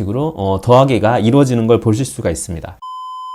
식으로 어, 더하기가 이루어지는 걸 보실 수가 있습니다.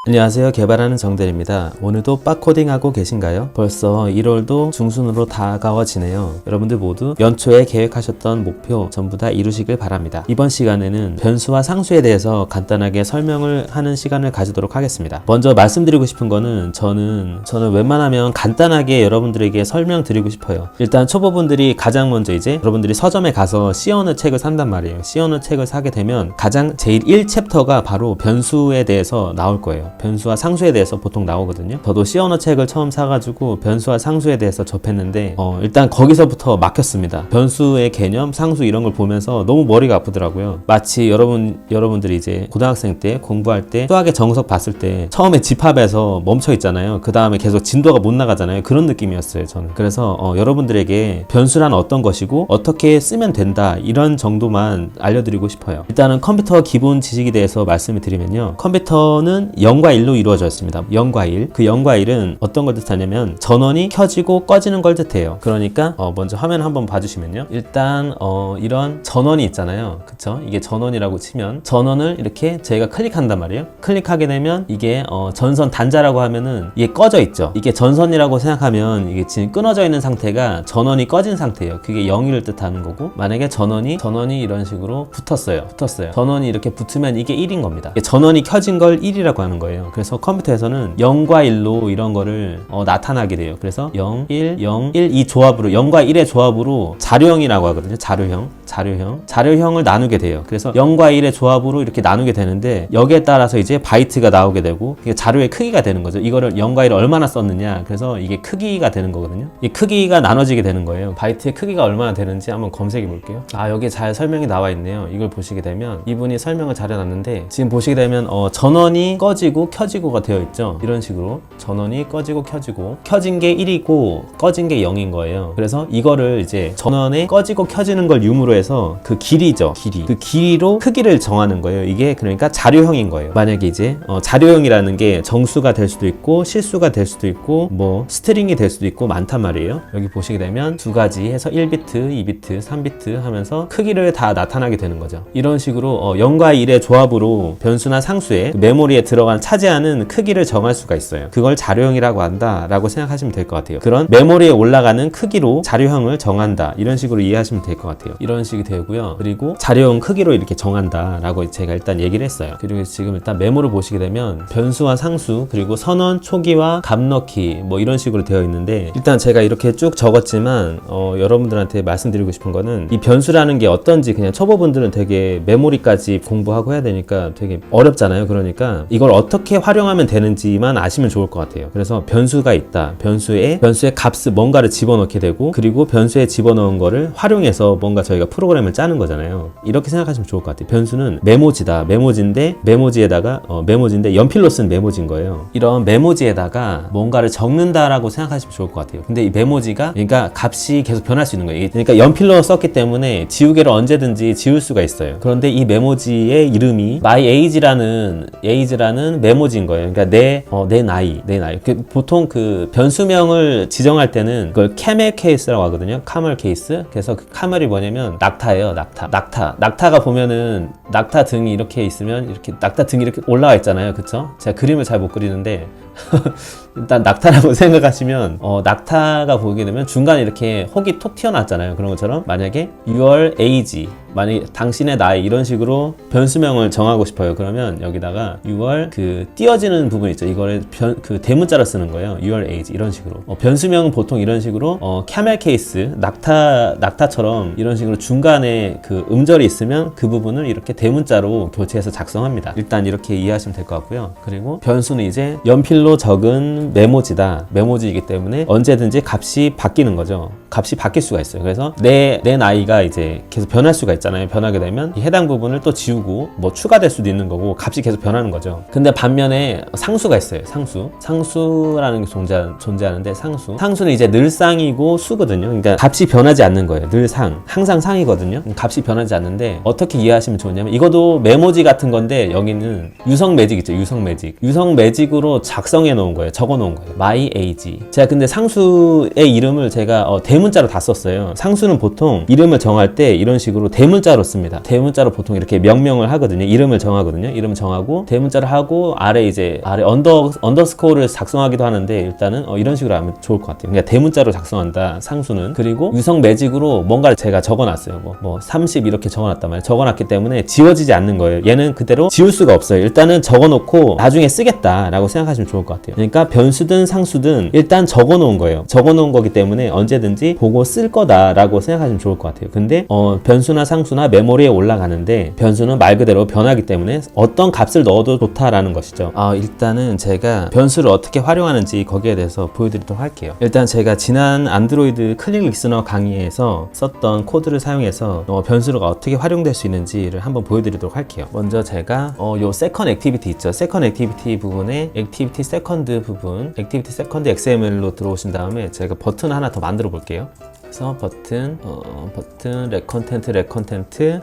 안녕하세요. 개발하는 정대리입니다. 오늘도 빡코딩하고 계신가요? 벌써 1월도 중순으로 다가워지네요. 여러분들 모두 연초에 계획하셨던 목표 전부 다 이루시길 바랍니다. 이번 시간에는 변수와 상수에 대해서 간단하게 설명을 하는 시간을 가지도록 하겠습니다. 먼저 말씀드리고 싶은 거는 저는 저는 웬만하면 간단하게 여러분들에게 설명드리고 싶어요. 일단 초보분들이 가장 먼저 이제 여러분들이 서점에 가서 시어너 책을 산단 말이에요. 시어너 책을 사게 되면 가장 제일 1챕터가 바로 변수에 대해서 나올 거예요. 변수와 상수에 대해서 보통 나오거든요. 저도 시어너 책을 처음 사가지고 변수와 상수에 대해서 접했는데 어, 일단 거기서부터 막혔습니다. 변수의 개념, 상수 이런 걸 보면서 너무 머리가 아프더라고요. 마치 여러분 여러분들이 이제 고등학생 때 공부할 때 수학의 정석 봤을 때 처음에 집합에서 멈춰 있잖아요. 그 다음에 계속 진도가 못 나가잖아요. 그런 느낌이었어요. 저는. 그래서 어, 여러분들에게 변수란 어떤 것이고 어떻게 쓰면 된다 이런 정도만 알려드리고 싶어요. 일단은 컴퓨터 기본 지식에 대해서 말씀을 드리면요. 컴퓨터는 0과 1로 이루어져 있습니다. 0과 1. 그 0과 1은 어떤 걸 뜻하냐면 전원이 켜지고 꺼지는 걸 뜻해요. 그러니까 어, 먼저 화면 한번 봐주시면요. 일단 어, 이런 전원이 있잖아요. 그쵸? 이게 전원이라고 치면 전원을 이렇게 저희가 클릭한단 말이에요. 클릭하게 되면 이게 어, 전선 단자라고 하면은 이게 꺼져 있죠. 이게 전선이라고 생각하면 이게 지금 끊어져 있는 상태가 전원이 꺼진 상태예요. 그게 0을 뜻하는 거고 만약에 전원이 전원이 이런 식으로 붙었어요. 붙었어요. 전원이 이렇게 붙으면 이게 1인 겁니다. 전원이 켜진 걸 1이라고 하는 거예요. 그래서 컴퓨터에서는 0과 1로 이런 거를 어, 나타나게 돼요. 그래서 0, 1, 0, 1 이 조합으로 0과 1의 조합으로 자료형이라고 하거든요. 자료형, 자료형, 자료형을 나누게 돼요. 그래서 0과 1의 조합으로 이렇게 나누게 되는데 여기에 따라서 이제 바이트가 나오게 되고 이게 자료의 크기가 되는 거죠. 이거를 0과 1을 얼마나 썼느냐. 그래서 이게 크기가 되는 거거든요. 이 크기가 나눠지게 되는 거예요. 바이트의 크기가 얼마나 되는지 한번 검색해 볼게요. 아 여기 잘 설명이 나와 있네요. 이걸 보시게 되면 이분이 설명을 잘 해놨는데 지금 보시게 되면 어, 전원이 꺼지고 켜지고가 되어 있죠. 이런 식으로 전원이 꺼지고 켜지고 켜진 게 1이고 꺼진 게 0인 거예요. 그래서 이거를 이제 전원에 꺼지고 켜지는 걸 유무로 해서 그 길이죠. 길이. 그 길이로 크기를 정하는 거예요. 이게 그러니까 자료형인 거예요. 만약에 이제 어, 자료형이라는 게 정수가 될 수도 있고 실수가 될 수도 있고 뭐 스트링이 될 수도 있고 많단 말이에요. 여기 보시게 되면 두 가지 해서 1비트, 2비트, 3비트 하면서 크기를 다 나타나게 되는 거죠. 이런 식으로 어, 0과 1의 조합으로 변수나 상수에 그 메모리에 들어간 차지하는 크기를 정할 수가 있어요. 그걸 자료형이라고 한다 라고 생각하시면 될 것 같아요. 그런 메모리에 올라가는 크기로 자료형을 정한다. 이런 식으로 이해하시면 될 것 같아요. 이런 식이 되고요. 그리고 자료형 크기로 이렇게 정한다라고 제가 일단 얘기를 했어요. 그리고 지금 일단 메모를 보시게 되면 변수와 상수 그리고 선언, 초기화, 값 넣기 뭐 이런 식으로 되어 있는데 일단 제가 이렇게 쭉 적었지만 어, 여러분들한테 말씀드리고 싶은 거는 이 변수라는 게 어떤지 그냥 초보분들은 되게 메모리까지 공부하고 해야 되니까 되게 어렵잖아요. 그러니까 이걸 어떻게 활용하면 되는지만 아시면 좋을 것 같아요. 그래서 변수가 있다. 변수에 변수의 값을 뭔가를 집어넣게 되고 그리고 변수에 집어넣은 거를 활용해서 뭔가 저희가 프로그램을 짜는 거잖아요. 이렇게 생각하시면 좋을 것 같아요. 변수는 메모지다. 메모지인데 메모지에다가 어, 메모지인데 연필로 쓴 메모지인 거예요. 이런 메모지에다가 뭔가를 적는다라고 생각하시면 좋을 것 같아요. 근데 이 메모지가 그러니까 값이 계속 변할 수 있는 거예요. 그러니까 연필로 썼기 때문에 지우개를 언제든지 지울 수가 있어요. 그런데 이 메모지의 이름이 my age라는 age라는 메모지인 거예요. 그러니까 내, 어, 내 나이, 내 나이. 그 보통 그 변수명을 지정할 때는 그걸 카멜 케이스라고 하거든요. 카멜 케이스. 그래서 그 카멜이 뭐냐면 낙타예요. 낙타. 낙타. 낙타가 보면은 낙타 등이 이렇게 있으면 이렇게 낙타 등이 이렇게 올라와 있잖아요. 그쵸? 제가 그림을 잘 못 그리는데 일단 낙타라고 생각하시면 어, 낙타가 보게 되면 중간에 이렇게 혹이 톡 튀어나왔잖아요. 그런 것처럼 만약에 your age 만약에 당신의 나이 이런 식으로 변수명을 정하고 싶어요. 그러면 여기다가 6월 그 띄어지는 부분 있죠. 이거를 변, 그 대문자로 쓰는 거예요. 6월 age 이런 식으로. 어, 변수명은 보통 이런 식으로 어, 캐멜 케이스 낙타 낙타처럼 이런 식으로 중간에 그 음절이 있으면 그 부분을 이렇게 대문자로 교체해서 작성합니다. 일단 이렇게 이해하시면 될 것 같고요. 그리고 변수는 이제 연필로 적은 메모지다. 메모지이기 때문에 언제든지 값이 바뀌는 거죠. 값이 바뀔 수가 있어요. 그래서 내, 내 나이가 이제 계속 변할 수가 있잖아요. 변하게 되면 이 해당 부분을 또 지우고 뭐 추가될 수도 있는 거고 값이 계속 변하는 거죠. 근데 반면에 상수가 있어요. 상수. 상수라는 게 존재, 존재하는데 상수. 상수는 이제 늘 쌍이고 수거든요. 그러니까 값이 변하지 않는 거예요. 늘 상. 항상 상이거든요. 값이 변하지 않는데 어떻게 이해하시면 좋냐면 이것도 메모지 같은 건데 여기는 유성 매직 있죠. 유성 매직. 유성 매직으로 작성 해 놓은 거예요. 적어 놓은 거예요. my age. 제가 근데 상수의 이름을 제가 어, 대문자로 다 썼어요. 상수는 보통 이름을 정할 때 이런 식으로 대문자로 씁니다. 대문자로 보통 이렇게 명명을 하거든요. 이름을 정하거든요. 이름을 정하고 대문자를 하고 아래 이제 아래 언더 언더스코어를 작성하기도 하는데 일단은 어, 이런 식으로 하면 좋을 것 같아요. 그러니까 대문자로 작성한다. 상수는 그리고 유성 매직으로 뭔가를 제가 적어놨어요. 뭐, 뭐 30 이렇게 적어놨단 말이에요. 적어놨기 때문에 지워지지 않는 거예요. 얘는 그대로 지울 수가 없어요. 일단은 적어놓고 나중에 쓰겠다라고 생각하시면 좋을 것 같아요. 그러니까 변수든 상수든 일단 적어 놓은 거예요. 적어 놓은 거기 때문에 언제든지 보고 쓸 거다라고 생각하시면 좋을 것 같아요. 근데 어, 변수나 상수나 메모리에 올라가는데 변수는 말 그대로 변하기 때문에 어떤 값을 넣어도 좋다라는 것이죠. 아, 일단은 제가 변수를 어떻게 활용하는지 거기에 대해서 보여드리도록 할게요. 일단 제가 지난 안드로이드 클릭 리스너 강의에서 썼던 코드를 사용해서 어, 변수가 어떻게 활용될 수 있는지를 한번 보여드리도록 할게요. 먼저 제가 어, 요 세컨 액티비티 있죠. 세컨 액티비티 부분에 액티비티 세컨드 부분, 액티비티 세컨드 XML로 들어오신 다음에 제가 버튼 하나 더 만들어 볼게요. 그래서 버튼, 어, 버튼, 렉 컨텐트, 렉 컨텐트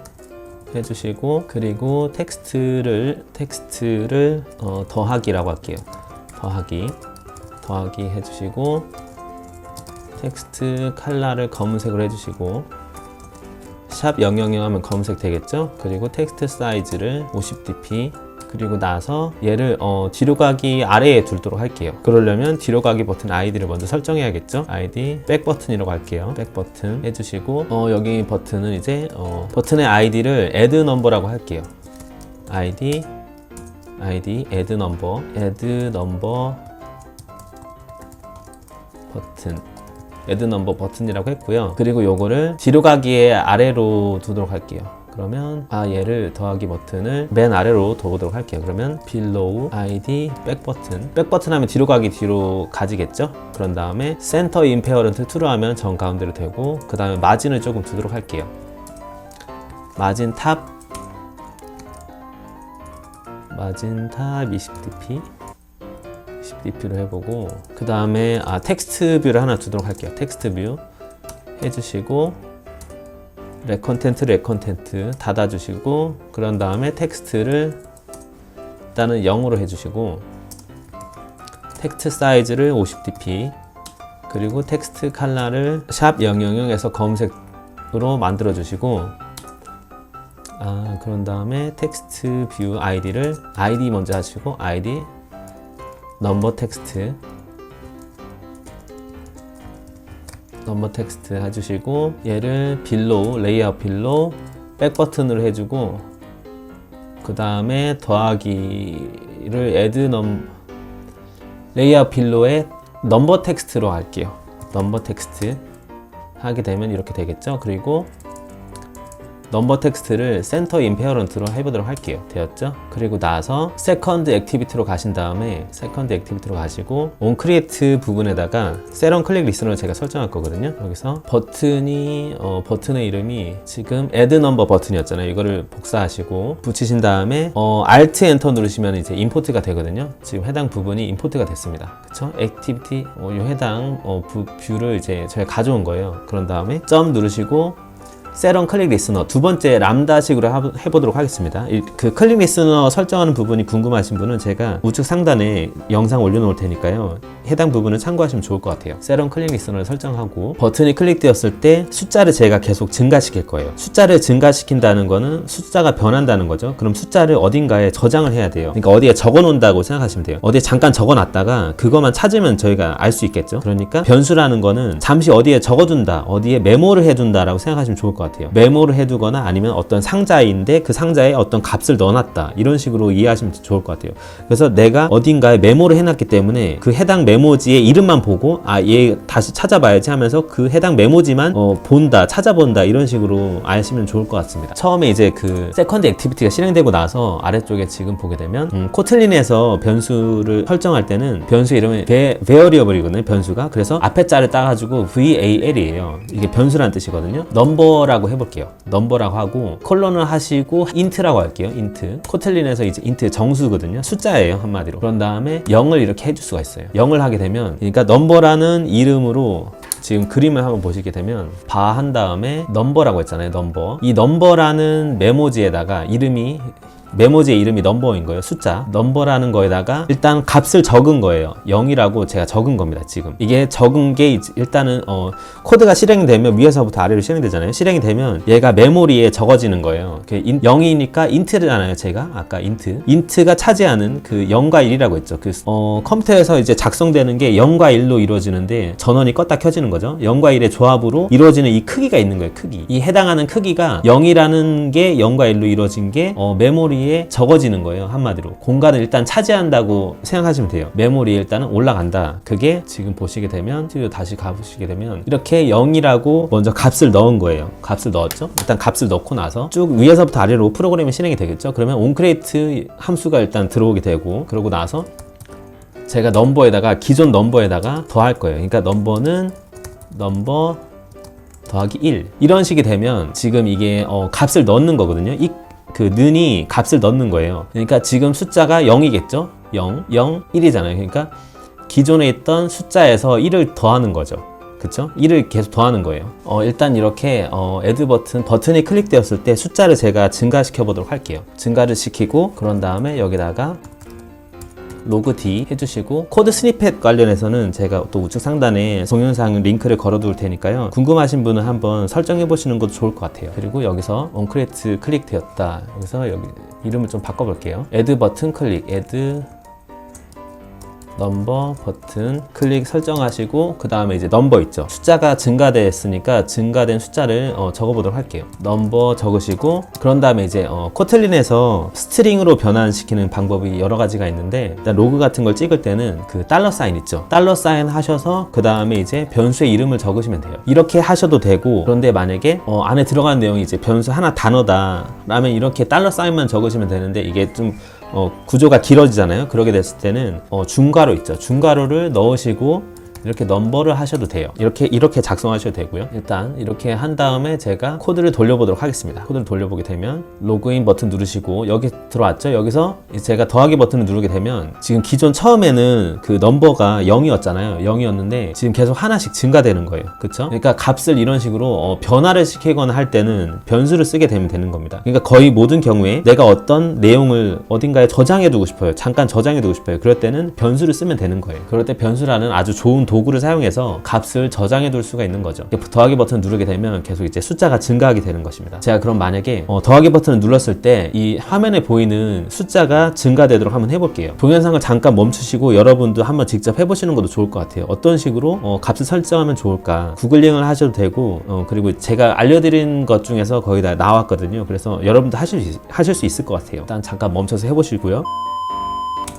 해주시고 그리고 텍스트를 텍스트를 어, 더하기라고 할게요. 더하기, 더하기 해주시고 텍스트 컬러를 검은색으로 해주시고 샵 000 하면 검은색 되겠죠? 그리고 텍스트 사이즈를 50dp 그리고 나서 얘를 어, 뒤로 가기 아래에 두도록 할게요. 그러려면 뒤로 가기 버튼 아이디를 먼저 설정해야겠죠? 아이디 백 버튼이라고 할게요. 백 버튼 해주시고 어, 여기 버튼은 이제 어, 버튼의 아이디를 add 넘버라고 할게요. 아이디 아이디 add 넘버 add 넘버 버튼 add 넘버 버튼이라고 했고요. 그리고 요거를 뒤로 가기에 아래로 두도록 할게요. 그러면 아 얘를 더하기 버튼을 맨 아래로 둬보도록 할게요. 그러면 below id 백 버튼 백 버튼 하면 뒤로 가기 뒤로 가지겠죠? 그런 다음에 center imperent true로 하면 정 가운데로 되고 그 다음에 마진을 조금 두도록 할게요. 마진 탑 마진 탑 20dp 10dp로 해보고 그 다음에 아 텍스트 뷰를 하나 두도록 할게요. 텍스트 뷰 해주시고 렉 컨텐트 렉 컨텐트 닫아주시고 그런 다음에 텍스트를 일단은 0으로 해주시고 텍스트 사이즈를 50dp 그리고 텍스트 컬러를 샵 000에서 검은색으로 만들어 주시고 아 그런 다음에 텍스트 뷰 아이디를 아이디 먼저 하시고 아이디 넘버 텍스트 넘버 텍스트 해주시고 얘를 빌로우 레이아웃 빌로우 백 버튼으로 해주고 그 다음에 더하기를 애드 넘 레이아웃 빌로우에 넘버 텍스트로 할게요. 넘버 텍스트 하게 되면 이렇게 되겠죠? 그리고 넘버 텍스트를 센터 임페어런트로 해보도록 할게요. 되었죠? 그리고 나서 세컨드 액티비티로 가신 다음에 세컨드 액티비티로 가시고 온 크리에이트 부분에다가 세런 클릭 리스너를 제가 설정할 거거든요. 여기서 버튼이 어, 버튼의 이름이 지금 add number 버튼이었잖아요. 이거를 복사하시고 붙이신 다음에 어, Alt 엔터 누르시면 이제 임포트가 되거든요. 지금 해당 부분이 임포트가 됐습니다. 그쵸? 액티비티 어, 이 해당 어, 부, 뷰를 이제 제가 가져온 거예요. 그런 다음에 점 누르시고 세런 클릭 리스너 두 번째 람다식으로 하- 해보도록 하겠습니다. 이- 그 클릭 리스너 설정하는 부분이 궁금하신 분은 제가 우측 상단에 영상 올려놓을 테니까요. 해당 부분을 참고하시면 좋을 것 같아요. 세런 클릭 리스너를 설정하고 버튼이 클릭되었을 때 숫자를 제가 계속 증가시킬 거예요. 숫자를 증가시킨다는 거는 숫자가 변한다는 거죠. 그럼 숫자를 어딘가에 저장을 해야 돼요. 그러니까 어디에 적어놓는다고 생각하시면 돼요. 어디에 잠깐 적어놨다가 그것만 찾으면 저희가 알 수 있겠죠. 그러니까 변수라는 거는 잠시 어디에 적어둔다, 어디에 메모를 해둔다라고 생각하시면 좋을 것 같아요. 메모를 해두거나 아니면 어떤 상자인데 그 상자에 어떤 값을 넣어놨다 이런 식으로 이해하시면 좋을 것 같아요. 그래서 내가 어딘가에 메모를 해놨기 때문에 그 해당 메모지의 이름만 보고 아 얘 다시 찾아봐야지 하면서 그 해당 메모지만 어, 본다, 찾아본다 이런 식으로 아시면 좋을 것 같습니다. 처음에 이제 그 세컨드 액티비티가 실행되고 나서 아래쪽에 지금 보게 되면 음, 코틀린에서 변수를 설정할 때는 변수 이름이 베, 베어리어블이거든요. 변수가 그래서 앞에 자를 따가지고 VAL이에요. 이게 변수라는 뜻이거든요. 넘버 라고 해볼게요. 넘버라고 하고 콜론을 하시고 인트라고 할게요. 인트. 코틀린에서 이제 인트 정수거든요. 숫자예요 한마디로. 그런 다음에 0을 이렇게 해줄 수가 있어요. 0을 하게 되면 그러니까 넘버라는 이름으로 지금 그림을 한번 보시게 되면 바 한 다음에 넘버라고 했잖아요. 넘버. 이 넘버라는 메모지에다가 이름이 메모지의 이름이 넘버인 거예요. 숫자. 넘버라는 거에다가 일단 값을 적은 거예요. 0이라고 제가 적은 겁니다. 지금. 이게 적은 게 일단은 어, 코드가 실행이 되면 위에서부터 아래로 실행이 되잖아요. 실행이 되면 얘가 메모리에 적어지는 거예요. 그 인- 0이니까 인트잖아요. 제가 아까 인트. 인트가 차지하는 그 0과 1이라고 했죠. 그 어, 컴퓨터에서 이제 작성되는 게 0과 1로 이루어지는데 전원이 껐다 켜지는 거죠. 0과 1의 조합으로 이루어지는 이 크기가 있는 거예요. 크기. 이 해당하는 크기가 0이라는 게 0과 1로 이루어진 게 어, 메모리 에 적어지는 거예요. 한마디로. 공간을 일단 차지한다고 생각하시면 돼요. 메모리에 일단은 올라간다. 그게 지금 보시게 되면 스튜디오 다시 가보시게 되면 이렇게 0이라고 먼저 값을 넣은 거예요. 값을 넣었죠. 일단 값을 넣고 나서 쭉 위에서부터 아래로 프로그램이 실행이 되겠죠. 그러면 onCreate 함수가 일단 들어오게 되고 그러고 나서 제가 넘버에다가 기존 넘버에다가 더할 거예요. 그러니까 넘버는 넘버 더하기 1 이런 식이 되면 지금 이게 어, 값을 넣는 거거든요. 이 그 는이 값을 넣는 거예요. 그러니까 지금 숫자가 0이겠죠? 0, 0, 1이잖아요. 그러니까 기존에 있던 숫자에서 1을 더하는 거죠. 그쵸? 1을 계속 더하는 거예요. 어, 일단 이렇게 어, 애드 버튼, 버튼이 클릭되었을 때 숫자를 제가 증가시켜 보도록 할게요. 증가를 시키고 그런 다음에 여기다가 로그 D 해주시고 코드 스니펫 관련해서는 제가 또 우측 상단에 동영상 링크를 걸어 둘 테니까요. 궁금하신 분은 한번 설정해 보시는 것도 좋을 것 같아요. 그리고 여기서 onCreate 클릭되었다. 여기서 여기 이름을 좀 바꿔볼게요. add 버튼 클릭 add 넘버 버튼 클릭 설정하시고 그 다음에 이제 넘버 있죠. 숫자가 증가됐으니까 증가된 숫자를 어, 적어보도록 할게요. 넘버 적으시고 그런 다음에 이제 어, 코틀린에서 스트링으로 변환시키는 방법이 여러 가지가 있는데 일단 로그 같은 걸 찍을 때는 그 달러 사인 있죠. 달러 사인 하셔서 그 다음에 이제 변수의 이름을 적으시면 돼요. 이렇게 하셔도 되고 그런데 만약에 어, 안에 들어가는 내용이 이제 변수 하나 단어다 라면 이렇게 달러 사인만 적으시면 되는데 이게 좀 어, 구조가 길어지잖아요. 그러게 됐을 때는 어, 중괄호 있죠. 중괄호를 넣으시고 이렇게 넘버를 하셔도 돼요. 이렇게 이렇게 작성하셔도 되고요. 일단 이렇게 한 다음에 제가 코드를 돌려보도록 하겠습니다. 코드를 돌려보게 되면 로그인 버튼 누르시고 여기 들어왔죠. 여기서 제가 더하기 버튼을 누르게 되면 지금 기존 처음에는 그 넘버가 0이었잖아요. 0이었는데 지금 계속 하나씩 증가되는 거예요. 그렇죠? 그러니까 값을 이런 식으로 어, 변화를 시키거나 할 때는 변수를 쓰게 되면 되는 겁니다. 그러니까 거의 모든 경우에 내가 어떤 내용을 어딘가에 저장해 두고 싶어요. 잠깐 저장해 두고 싶어요. 그럴 때는 변수를 쓰면 되는 거예요. 그럴 때 변수라는 아주 좋은 도구를 사용해서 값을 저장해 둘 수가 있는 거죠. 더하기 버튼 누르게 되면 계속 이제 숫자가 증가하게 되는 것입니다. 제가 그럼 만약에 어, 더하기 버튼을 눌렀을 때 이 화면에 보이는 숫자가 증가되도록 한번 해볼게요. 동영상을 잠깐 멈추시고 여러분도 한번 직접 해보시는 것도 좋을 것 같아요. 어떤 식으로 어, 값을 설정하면 좋을까? 구글링을 하셔도 되고 어, 그리고 제가 알려드린 것 중에서 거의 다 나왔거든요. 그래서 여러분도 하실 하실 수 있을 것 같아요. 일단 잠깐 멈춰서 해보시고요.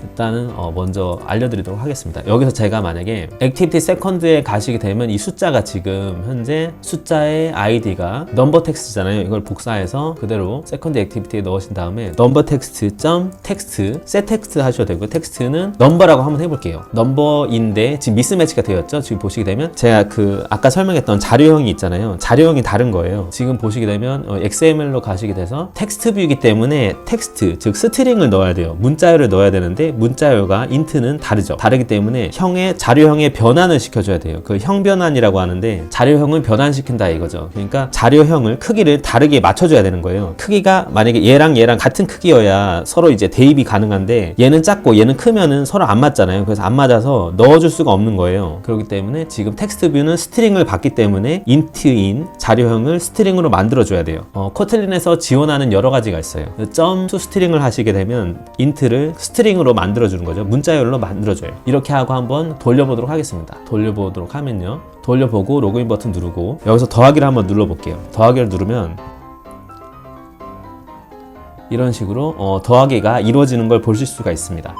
일단은 어, 먼저 알려드리도록 하겠습니다. 여기서 제가 만약에 액티비티 세컨드에 가시게 되면 이 숫자가 지금 현재 숫자의 아이디가 넘버 텍스트잖아요. 이걸 복사해서 그대로 세컨드 액티비티에 넣으신 다음에 넘버 텍스트 점 텍스트 셋 텍스트 하셔도 되고 텍스트는 넘버라고 한번 해볼게요. 넘버인데 지금 미스매치가 되었죠. 지금 보시게 되면 제가 그 아까 설명했던 자료형이 있잖아요. 자료형이 다른 거예요. 지금 보시게 되면 어, XML로 가시게 돼서 텍스트 뷰이기 때문에 텍스트 즉 스트링을 넣어야 돼요. 문자열을 넣어야 되는데 문자열과 인트는 다르죠. 다르기 때문에 형의 자료형의 변환을 시켜줘야 돼요. 그 형 변환이라고 하는데 자료형을 변환시킨다 이거죠. 그러니까 자료형을 크기를 다르게 맞춰줘야 되는 거예요. 크기가 만약에 얘랑 얘랑 같은 크기여야 서로 이제 대입이 가능한데 얘는 작고 얘는 크면은 서로 안 맞잖아요. 그래서 안 맞아서 넣어줄 수가 없는 거예요. 그렇기 때문에 지금 텍스트 뷰는 스트링을 받기 때문에 인트인 자료형을 스트링으로 만들어줘야 돼요. 어, 코틀린에서 지원하는 여러 가지가 있어요. 점 투 스트링을 하시게 되면 인트를 스트링으로 만들어주는 거죠. 문자열로 만들어줘요. 이렇게 하고 한번 돌려보도록 하겠습니다. 돌려보도록 하면요. 돌려보고 로그인 버튼 누르고 여기서 더하기를 한번 눌러볼게요. 더하기를 누르면 이런 식으로 어, 더하기가 이루어지는 걸 보실 수가 있습니다.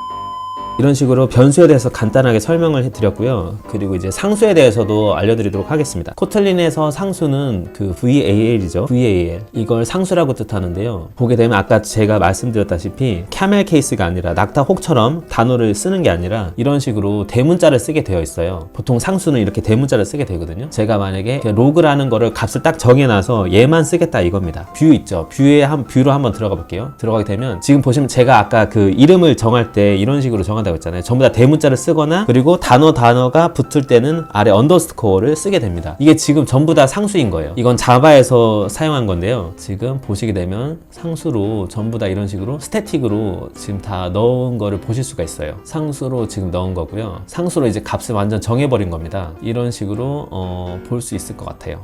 이런 식으로 변수에 대해서 간단하게 설명을 해드렸고요. 그리고 이제 상수에 대해서도 알려드리도록 하겠습니다. 코틀린에서 상수는 그 VAL이죠. VAL. 이걸 상수라고 뜻하는데요. 보게 되면 아까 제가 말씀드렸다시피 캐멜 케이스가 아니라 낙타 혹처럼 단어를 쓰는 게 아니라 이런 식으로 대문자를 쓰게 되어 있어요. 보통 상수는 이렇게 대문자를 쓰게 되거든요. 제가 만약에 로그라는 거를 값을 딱 정해놔서 얘만 쓰겠다 이겁니다. 뷰 있죠. 뷰에 한 뷰로 한번 들어가 볼게요. 들어가게 되면 지금 보시면 제가 아까 그 이름을 정할 때 이런 식으로 정한 작성한다고 했잖아요. 전부 다 대문자를 쓰거나 그리고 단어 단어가 붙을 때는 아래 언더스코어를 쓰게 됩니다. 이게 지금 전부 다 상수인 거예요. 이건 자바에서 사용한 건데요. 지금 보시게 되면 상수로 전부 다 이런 식으로 스태틱으로 지금 다 넣은 거를 보실 수가 있어요. 상수로 지금 넣은 거고요. 상수로 이제 값을 완전 정해버린 겁니다. 이런 식으로 어, 볼 수 있을 것 같아요.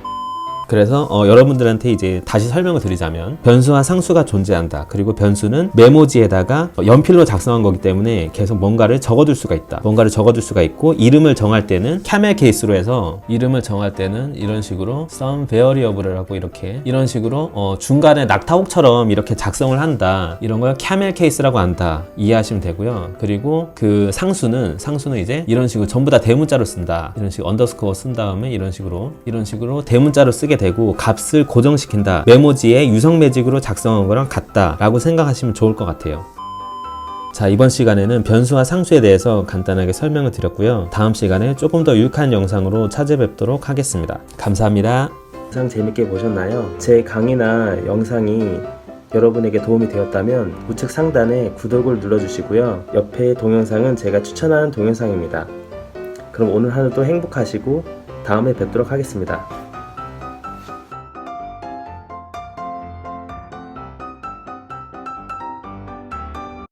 그래서 어, 여러분들한테 이제 다시 설명을 드리자면 변수와 상수가 존재한다. 그리고 변수는 메모지에다가 연필로 작성한 거기 때문에 계속 뭔가를 적어둘 수가 있다. 뭔가를 적어둘 수가 있고 이름을 정할 때는 캐멜 케이스로 해서 이름을 정할 때는 이런 식으로 some variable라고 이렇게 이런 식으로 어, 중간에 낙타옥처럼 이렇게 작성을 한다. 이런 걸 캐멜 케이스라고 한다. 이해하시면 되고요. 그리고 그 상수는 상수는 이제 이런 식으로 전부 다 대문자로 쓴다. 이런 식으로 언더스코어 쓴 다음에 이런 식으로 이런 식으로 대문자로 쓰게 되고 값을 고정시킨다. 메모지에 유성 매직으로 작성한 거랑 같다 라고 생각하시면 좋을 것 같아요. 자, 이번 시간에는 변수와 상수에 대해서 간단하게 설명을 드렸고요. 다음 시간에 조금 더 유익한 영상으로 찾아뵙도록 하겠습니다. 감사합니다. 영상 재밌게 보셨나요? 제 강의나 영상이 여러분에게 도움이 되었다면 우측 상단에 구독을 눌러주시고요. 옆에 동영상은 제가 추천하는 동영상입니다. 그럼 오늘 하루도 행복하시고 다음에 뵙도록 하겠습니다.